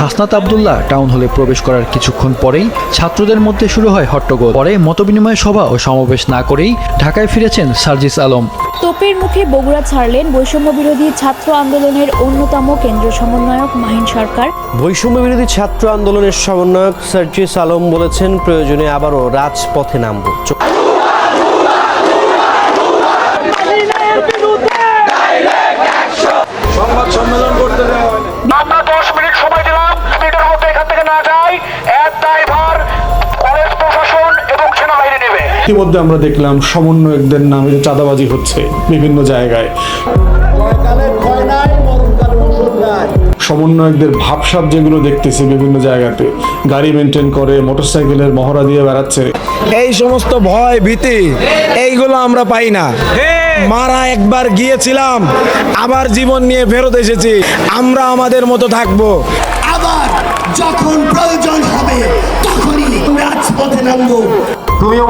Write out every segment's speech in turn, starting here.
Hasnat Abdullah town হলে প্রবেশ করার কিছুক্ষণ পরেই ছাত্রদের মধ্যে শুরু হয় হট্টগোল। পরে মতবিনিময় সভা ও সমাবেশ না করেই ঢাকায় ফিরেছেন সার্জিস আলম। তোপের মুখে বগুড়া ছাড়লেন বৈষম্য বিরোধী ছাত্র আন্দোলনের অন্যতম কেন্দ্রীয় সমন্বয়ক মাহিন সরকার। বৈষম্য বিরোধী ছাত্র আন্দোলনের সমন্বয়ক সার্জিস আলম বলেছেন প্রয়োজনে আবারও রাজপথে নামব। ইতিমধ্যে আমরা দেখলাম সমন্বয়কদের নামে যে চাঁদাবাজি হচ্ছে বিভিন্ন জায়গায়। সমন্বয়কদের ভাবসাব যেগুলো দেখতেছি বিভিন্ন জায়গাতে গাড়ি মেনটেন করে মোটরসাইকেলের মহড়া দিয়ে বেড়াচ্ছে। এই সমস্ত ভয় ভীতি এইগুলো আমরা পাই না। মারা একবার গিয়েছিলাম আবার জীবন নিয়ে ফেরত এসেছি। আমরা আমাদের মতো থাকব। আবার যখন প্রয়োজন হবে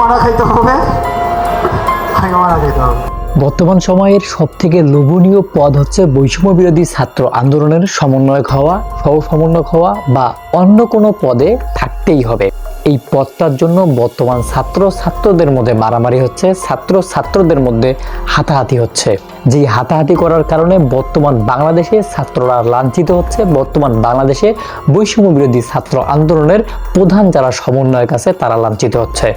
মারা খাইতে হবে। আমিও মারা খাইতে হবে। বর্তমান সময়ের সবথেকে লোভনীয় পদ হচ্ছে বৈষম্য বিরোধী ছাত্র আন্দোলনের সমন্বয়ক হওয়া সহ সমন্বয়ক হওয়া বা অন্য কোনো পদে থাকতেই হবে। এই পদটার জন্য বর্তমান ছাত্র ছাত্রদের মধ্যে মারামারি হচ্ছে, ছাত্র ছাত্রদের মধ্যে হাতাহাতি হচ্ছে। যেই হাতাহাতি করার কারণে বর্তমান বাংলাদেশে ছাত্ররা লাঞ্ছিত হচ্ছে, বর্তমান বাংলাদেশে বৈষম্য বিরোধী ছাত্র আন্দোলনের প্রধান যারা সমন্বয়ক আছে, তারা লাঞ্ছিত হচ্ছে।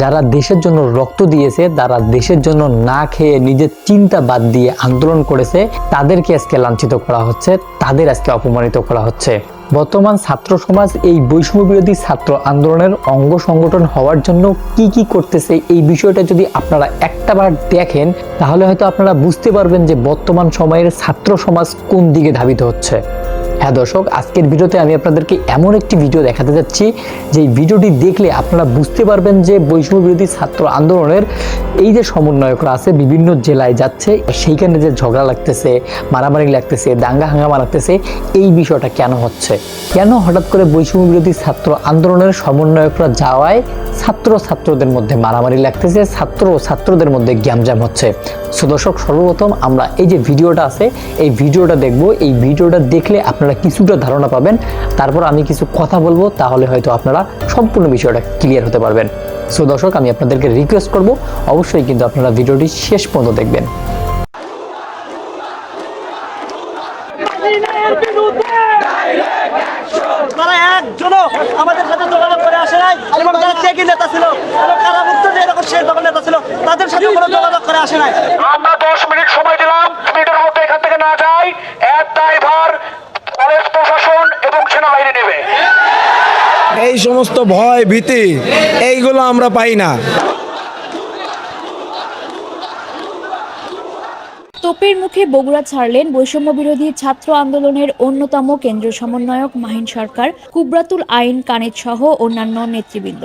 যারা দেশের জন্য রক্ত দিয়েছে যারা দেশের জন্য না খেয়ে নিজের চিন্তা বাদ দিয়ে আন্দোলন করেছে, তাদেরকে আজকে লাঞ্ছিত করা হচ্ছে, তাদের আজকে অপমানিত করা হচ্ছে। বর্তমান ছাত্র সমাজ এই বৈষম্য বিরোধী ছাত্র আন্দোলনের অঙ্গ সংগঠন হওয়ার জন্য কি কি করতেছে, এই বিষয়টা যদি আপনারা একটাবার দেখেন, তাহলে হয়তো আপনারা বুঝতে পারবেন যে বর্তমান সময়ের ছাত্র সমাজ কোন দিকে ধাবিত হচ্ছে। হ্যাঁ দর্শক, আজকের ভিডিওতে আমি আপনাদেরকে এমন একটি ভিডিও দেখাতে যাচ্ছি যে ভিডিওটি দেখলে আপনারা বুঝতে পারবেন যে বৈষম্য বিরোধী ছাত্র আন্দোলনের এই যে সমন্বয়করা আছে, বিভিন্ন জেলায় যাচ্ছে, সেইখানে যে ঝগড়া লাগতেছে, মারামারি লাগতেছে, দাঙ্গা হাঙ্গামা লাগতেছে, এই বিষয়টা কেন হচ্ছে? কেন হঠাৎ করে বৈষম্য বিরোধী ছাত্র আন্দোলনের সমন্বয়করা যাওয়ায় ছাত্র ছাত্রদের মধ্যে মারামারি লাগতেছে, ছাত্র ছাত্রদের মধ্যে গ্যামজাম হচ্ছে? সো দর্শক, সর্বপ্রথম আমরা এই যে ভিডিওটা আছে, এই ভিডিওটা দেখব, এই ভিডিওটা দেখলে আপনারা কিছুটা ধারণা পাবেন। তারপর আমি কিছু কথা বলব তাহলে হয়তো আপনারা সম্পূর্ণ বিষয়টা ক্লিয়ার হতে পারবেন। সো দর্শক আমি আপনাদেরকে রিকোয়েস্ট করব অবশ্যই কিন্তু আপনারা ভিডিওটি শেষ পর্যন্ত দেখবেন। তারা একজনও আমাদের সাথে যোগাযোগ করে আসে নাই। এবং যারা চেকি নেতা ছিল? এবং কারামুক্ত যে এরকম শেষ দখল নেতা ছিল তাদের সাথে কোনো যোগাযোগ করে আসে নাই। আমরা দশ মিনিট সময় দিলাম মিনিটের মধ্যে এখান থেকে না যাই এক দায়ভার এই সমস্ত ভয়, ভীতি, এইগুলো আমরা পাই না। তোপের মুখে বগুড়া ছাড়লেন বৈষম্য বিরোধী ছাত্র আন্দোলনের অন্যতম কেন্দ্র সমন্বয়ক মাহিন সরকার, কুবরাতুল আইন, কানেত সহ অন্যান্য নেতৃবৃন্দ।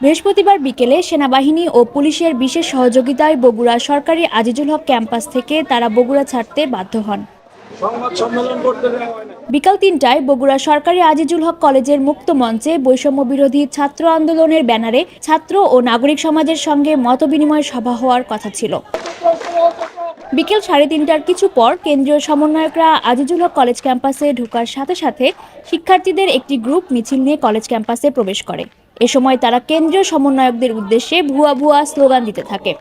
বৃহস্পতিবার বিকেলে সেনাবাহিনী ও পুলিশের বিশেষ সহযোগিতায় বগুড়া সরকারি আজিজুল হক ক্যাম্পাস থেকে তারা বগুড়া ছাড়তে বাধ্য হন। বিকাল তিনটায় বগুড়া সরকারি আজিজুল হক কলেজের মুক্ত মঞ্চে বৈষম্য বিরোধী ছাত্র আন্দোলনের ব্যানারে ছাত্র ও নাগরিক সমাজের সঙ্গে মতবিনিময় সভা হওয়ার কথা ছিল। বিকেল সাড়ে তিনটার কিছু পর কেন্দ্রীয় সমন্বয়করা আজিজুল হক কলেজ ক্যাম্পাসে ঢোকার সাথে সাথে শিক্ষার্থীদের একটি গ্রুপ মিছিল নিয়ে কলেজ ক্যাম্পাসে প্রবেশ করে। এ সময় তারা কেন্দ্রীয় সমন্বয়কদের উদ্দেশ্যে ভুয়া ভুয়া স্লোগান দিতে থাকে।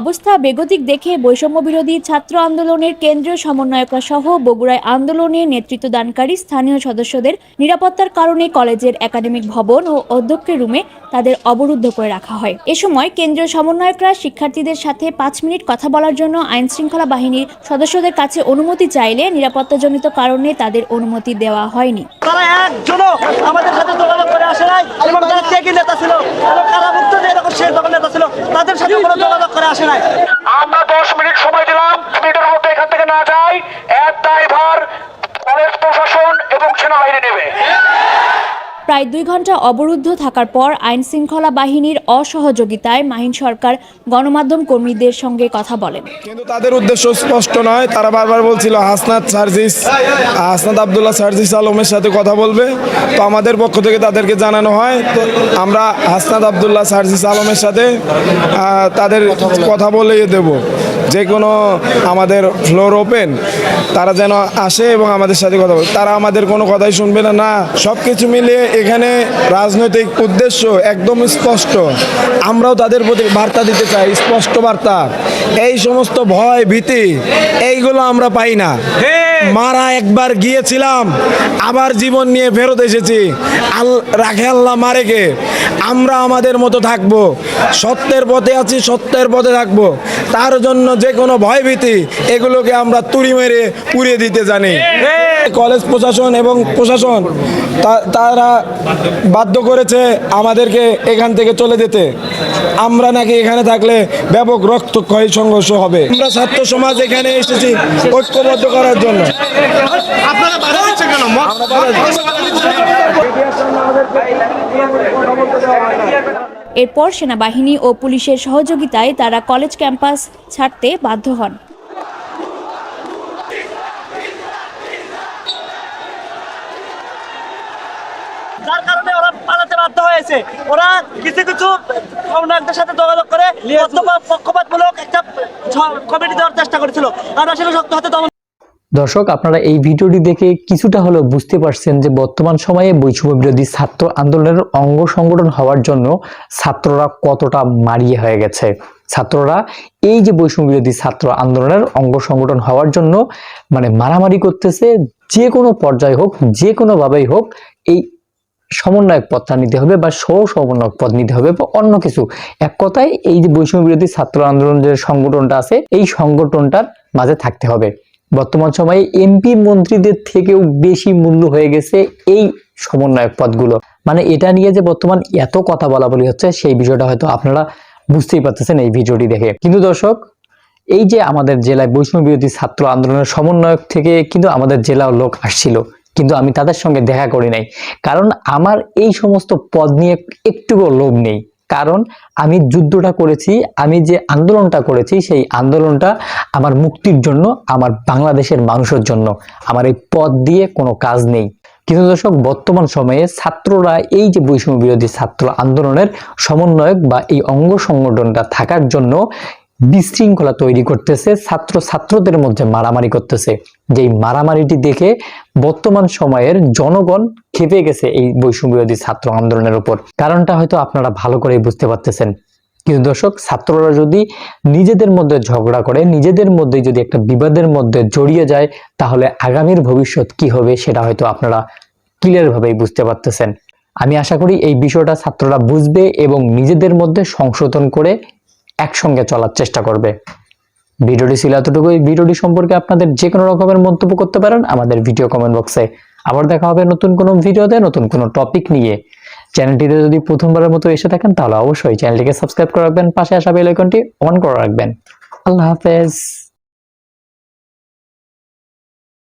অবস্থা বেগতিক দেখে বৈষম্য বিরোধী ছাত্র আন্দোলনের কেন্দ্রীয় সমন্বয়করা সহ বগুড়ায় আন্দোলনে নেতৃত্ব দানকারী স্থানীয় সদস্যদের নিরাপত্তার কারণে কলেজের একাডেমিক ভবন ও অধ্যক্ষের রুমে তাদের অবরুদ্ধ করে রাখা হয়। এ সময় কেন্দ্রীয় সমন্বয়করা শিক্ষার্থীদের সাথে পাঁচ মিনিট কথা বলার জন্য আইন শৃঙ্খলা বাহিনীর সদস্যদের কাছে অনুমতি চাইলে নিরাপত্তাজনিত কারণে তাদের অনুমতি দেওয়া হয়নি। তারা আমাদের সাথে করে আসে নাই। এবং নেতা ছিল। নেতা ছিল। তাদের সাথে আসে নাই। প্রায় দুই ঘণ্টা অবরুদ্ধ থাকার পর আইন শৃঙ্খলা বাহিনীর অসহযোগিতায় মাহিন সরকার গণমাধ্যম কর্মীদের সঙ্গে কথা বলেন। কিন্তু তাদের উদ্দেশ্য স্পষ্ট নয়। তারা বারবার বলছিল, হাসনাত সার্জিস, হাসনাত আবদুল্লাহ সার্জিস আলমের সাথে কথা বলবে। তো আমাদের পক্ষ থেকে তাদেরকে জানানো হয়, তো আমরা হাসনাত আবদুল্লাহ সার্জিস আলমের সাথে তাদের কথা বলে দেব। যে কোনো আমাদের ফ্লোর ওপেন তারা যেন আসে এবং আমাদের সাথে কথা বলে। তারা আমাদের কোনো কথাই শুনবে না না সব কিছু মিলিয়ে এখানে রাজনৈতিক উদ্দেশ্য একদম স্পষ্ট। আমরাও তাদের প্রতি বার্তা দিতে চাই স্পষ্ট বার্তা। এই সমস্ত ভয় ভীতি এইগুলো আমরা পাই না। মারা একবার গিয়েছিলাম আবার জীবন নিয়ে ফেরত এসেছি। আল রাখে আল্লাহ মারেকে আমরা আমাদের মতো থাকব। সত্যের পথে আছি সত্যের পথে থাকব। তার জন্য যে কোনো ভয়ভীতি এগুলোকে আমরা তুড়ি মেরে পুড়িয়ে দিতে জানি। কলেজ প্রশাসন এবং প্রশাসন তারা বাধ্য করেছে আমাদেরকে এখান থেকে চলে যেতে। আমরা নাকি এখানে থাকলে ব্যাপক রক্তক্ষয় সংঘর্ষ হবে। আমরা ছাত্র সমাজ এখানে এসেছি ঐক্যবদ্ধ করার জন্য। কেন? এরপর সেনাবাহিনী ও পুলিশের সহযোগিতায় তারা কলেজ ক্যাম্পাস ছাড়তে বাধ্য হন। যার কারণে ওরা পালাতে বাধ্য হয়েছে। ওরা কিছু কিছু সমন্বয়কদের সাথে যোগাযোগ করে পক্ষপাতমূলক একটা কমিটি দেওয়ার চেষ্টা করেছিল। আমরা সেটা শক্ত হাতে দমন দর্শক, আপনারা এই ভিডিওটি দেখে কিছুটা হলেও বুঝতে পারছেন যে বর্তমান সময়ে বৈষম্য বিরোধী ছাত্র আন্দোলনের অঙ্গ সংগঠন হওয়ার জন্য ছাত্ররা কতটা মারিয়ে হয়ে গেছে। ছাত্ররা এই যে বৈষম্য বিরোধী ছাত্র আন্দোলনের অঙ্গ সংগঠন হওয়ার জন্য মানে মারামারি করতেছে, যে কোনো পর্যায়ে হোক, যে কোনোভাবেই হোক, এই সমন্বয়ক পদটা নিতে হবে বা সহ সমন্বয়ক পদ নিতে হবে বা অন্য কিছু। এক কথায় এই যে বৈষম্য বিরোধী ছাত্র আন্দোলন যে সংগঠনটা আছে, এই সংগঠনটার মাঝে থাকতে হবে। বর্তমান সময়ে এমপি মন্ত্রীদের থেকেও বেশি মূল্য হয়ে গেছে এই সমন্বয়ক পদগুলো। মানে এটা নিয়ে যে বর্তমান এত কথা বলা বলি হচ্ছে, সেই বিষয়টা হয়তো আপনারা বুঝতেই পারতেছেন এই ভিডিওটি দেখে। কিন্তু দর্শক, এই যে আমাদের জেলায় বৈষম্য বিরোধী ছাত্র আন্দোলনের সমন্বয়ক থেকে কিন্তু আমাদের জেলার লোক আসছিল, কিন্তু আমি তাদের সঙ্গে দেখা করি নাই। কারণ আমার এই সমস্ত পদ নিয়ে একটুও লোভ নেই। কারণ আমি যুদ্ধটা করেছি, আমি যে আন্দোলনটা করেছি, সেই আন্দোলনটা আমার মুক্তির জন্য, আমার বাংলাদেশের মানুষের জন্য। আমার এই পদ দিয়ে কোনো কাজ নেই। কিন্তু দর্শক, বর্তমান সময়ে ছাত্ররা, এই যে বৈষম্য বিরোধী ছাত্র আন্দোলনের সমন্বয়ক বা এই অঙ্গ সংগঠনটা থাকার জন্য বিশৃঙ্খলা তৈরি করতেছে ছাত্র ছাত্রদের মধ্যে মারামারি করতেছে। যেই মারামারিটি দেখে বর্তমান সময়ের জনগণ খেপে গেছে এই বৈষম্য বিরোধী ছাত্র আন্দোলনের উপর। কারণটা হয়তো আপনারা ভালো করেই বুঝতে পারতেছেন। কিন্তু দর্শক, ছাত্ররা যদি নিজেদের মধ্যে ঝগড়া করে, নিজেদের মধ্যে যদি একটা বিবাদের মধ্যে জড়িয়ে যায়, তাহলে আগামীর ভবিষ্যৎ কি হবে সেটা হয়তো আপনারা ক্লিয়ার ভাবেই বুঝতে পারতেছেন। আমি আশা করি এই বিষয়টা ছাত্ররা বুঝবে এবং নিজেদের মধ্যে সংশোধন করে একসঙ্গে চলার চেষ্টা করবে। ভিডিওটি ছিল এতটুকুই। ভিডিওটি সম্পর্কে আপনাদের যে কোনো রকমের মন্তব্য করতে পারেন আমাদের ভিডিও কমেন্ট বক্সে আবার দেখা হবে নতুন কোনো ভিডিওতে, নতুন কোনো টপিক নিয়ে। চ্যানেলটিতে যদি প্রথমবারের মতো এসে থাকেন, তাহলে অবশ্যই চ্যানেলটিকে সাবস্ক্রাইব করে রাখবেন, পাশে আসা বেল আইকনটি অন করে রাখবেন। আল্লাহ হাফেজ।